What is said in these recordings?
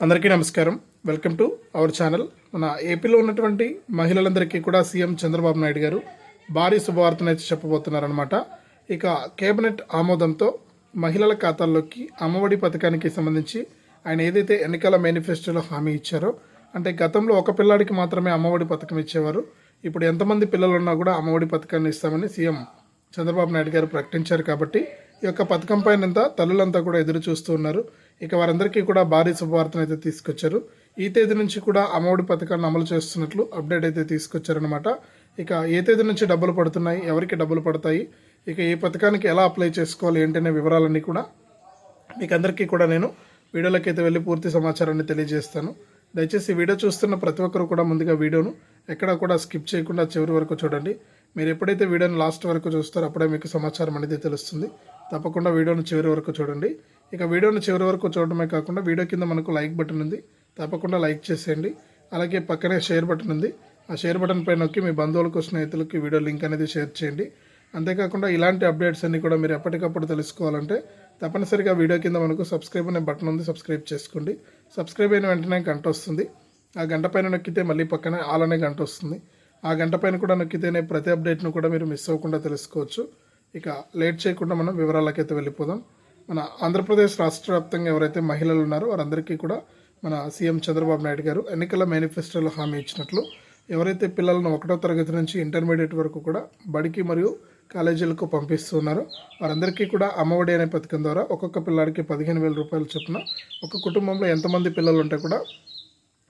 అందరికీ నమస్కారం. Welcome to our channel మన ఏపీలో ఉన్నటువంటి మహిళలందరికీ కూడా సీఎం చంద్రబాబు నాయుడు గారు భారీ శుభవార్తనైతే చెప్పబోతున్నారనమాట ఇక కేబినెట్ ఆమోదంతో మహిళల ఖాతాల్లోకి అమ్మఒడి పథకానికి సంబంధించి ఆయన ఏదైతే ఎన్నికల మేనిఫెస్టోలో హామీ ఇచ్చారో అంటే గతంలో ఒక పిల్లాడికి మాత్రమే అమ్మఒడి పథకం ఇచ్చేవారు. ఇప్పుడు ఎంతమంది పిల్లలు ఉన్నా కూడా అమ్మఒడి పథకాన్ని ఇస్తామని సీఎం చంద్రబాబు నాయుడు గారు ప్రకటించారు కాబట్టి ఈ యొక్క పథకం పైన తల్లులంతా కూడా ఎదురు చూస్తూ ఉన్నారు. ఇక వారందరికీ కూడా భారీ శుభవార్తను అయితే తీసుకొచ్చారు. ఈ తేదీ నుంచి కూడా అమ్మఒడి పథకాన్ని అమలు చేస్తున్నట్లు అప్డేట్ అయితే తీసుకొచ్చారనమాట ఇక ఏ తేదీ నుంచి డబ్బులు పడుతున్నాయి ఎవరికి డబ్బులు పడతాయి ఇక ఈ పథకానికి ఎలా అప్లై చేసుకోవాలి ఏంటనే వివరాలన్నీ కూడా మీకు అందరికీ కూడా నేను వీడియోలోకి అయితే వెళ్ళి పూర్తి సమాచారాన్ని తెలియజేస్తాను. దయచేసి వీడియో చూస్తున్న ప్రతి ఒక్కరు కూడా ముందుగా వీడియోను ఎక్కడా కూడా స్కిప్ చేయకుండా చివరి వరకు చూడండి. మీరు ఎప్పుడైతే వీడియోని లాస్ట్ వరకు చూస్తారో అప్పుడే మీకు సమాచారం అనేది తెలుస్తుంది. తప్పకుండా వీడియోను చివరి వరకు చూడండి. ఇక వీడియోను చివరి వరకు చూడటమే కాకుండా వీడియో కింద మనకు లైక్ బటన్ ఉంది. తప్పకుండా లైక్ చేసేయండి. అలాగే పక్కనే షేర్ బటన్ ఉంది. ఆ షేర్ బటన్ పైన నొక్కి మీ బంధువులకు స్నేహితులకి వీడియో లింక్ అనేది షేర్ చేయండి. అంతేకాకుండా ఇలాంటి అప్డేట్స్ అన్ని కూడా మీరు ఎప్పటికప్పుడు తెలుసుకోవాలంటే తప్పనిసరిగా వీడియో కింద మనకు సబ్స్క్రైబ్ అనే బటన్ ఉంది. సబ్స్క్రైబ్ చేసుకోండి. సబ్స్క్రైబ్ అయిన వెంటనే గంట వస్తుంది. ఆ గంట పైన నొక్కితే మళ్ళీ పక్కనే ఆల్ అనే గంట వస్తుంది. ఆ గంట పైన కూడా నొక్కితేనే ప్రతి అప్డేట్ను కూడా మీరు మిస్ అవ్వకుండా తెలుసుకోవచ్చు. ఇక లేట్ చేయకుండా మనం వివరాలకైతే వెళ్ళిపోదాం. మన ఆంధ్రప్రదేశ్ రాష్ట్ర వ్యాప్తంగా ఎవరైతే మహిళలు ఉన్నారో వారందరికీ కూడా మన సీఎం చంద్రబాబు నాయుడు గారు ఎన్నికల మేనిఫెస్టోలో హామీ ఇచ్చినట్లు ఎవరైతే పిల్లలను ఒకటో తరగతి నుంచి ఇంటర్మీడియట్ వరకు కూడా బడికి మరియు కాలేజీలకు పంపిస్తున్నారు వారందరికీ కూడా అమ్మఒడి అనే పథకం ద్వారా ఒక్కొక్క పిల్లాడికి పదిహేను వేల రూపాయలు చొప్పున ఒక కుటుంబంలో ఎంతమంది పిల్లలు ఉంటే కూడా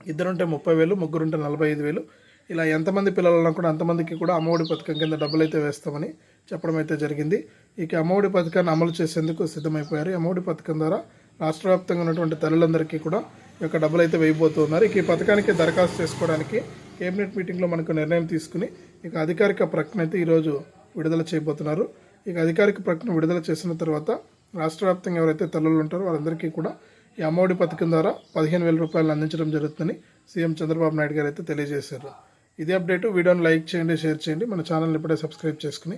ఇద్దరుంటే ముప్పై వేలు ముగ్గురుంటే నలభై ఐదు వేలు. ఇలా ఎంతమంది పిల్లలు ఉన్నా కూడా అంతమందికి కూడా అమ్మఒడి పథకం కింద డబ్బులు అయితే వేస్తామని చెప్పడం అయితే జరిగింది. ఇక అమ్మఒడి పథకాన్ని అమలు చేసేందుకు సిద్ధమైపోయారు. అమ్మఒడి పథకం ద్వారా రాష్ట్ర వ్యాప్తంగా ఉన్నటువంటి తల్లులందరికీ కూడా ఈ యొక్క డబ్బులు అయితే వేయబోతున్నారు. ఇక ఈ పథకానికి దరఖాస్తు చేసుకోవడానికి కేబినెట్ మీటింగ్లో మనకు నిర్ణయం తీసుకుని ఇక అధికారిక ప్రకటన అయితే ఈరోజు విడుదల చేయబోతున్నారు. ఇక అధికారిక ప్రకటన విడుదల చేసిన తర్వాత రాష్ట్ర వ్యాప్తంగా ఎవరైతే తల్లులు ఉంటారో వారందరికీ కూడా ఈ అమ్మఒడి పథకం ద్వారా పదిహేను వేల రూపాయలు అందించడం జరుగుతుందని సీఎం చంద్రబాబు నాయుడు గారు అయితే తెలియజేశారు. ఇదే అప్డేట్. వీడియోని లైక్ చేయండి షేర్ చేయండి. మన ఛానల్ని ఇప్పుడే సబ్స్క్రైబ్ చేసుకుని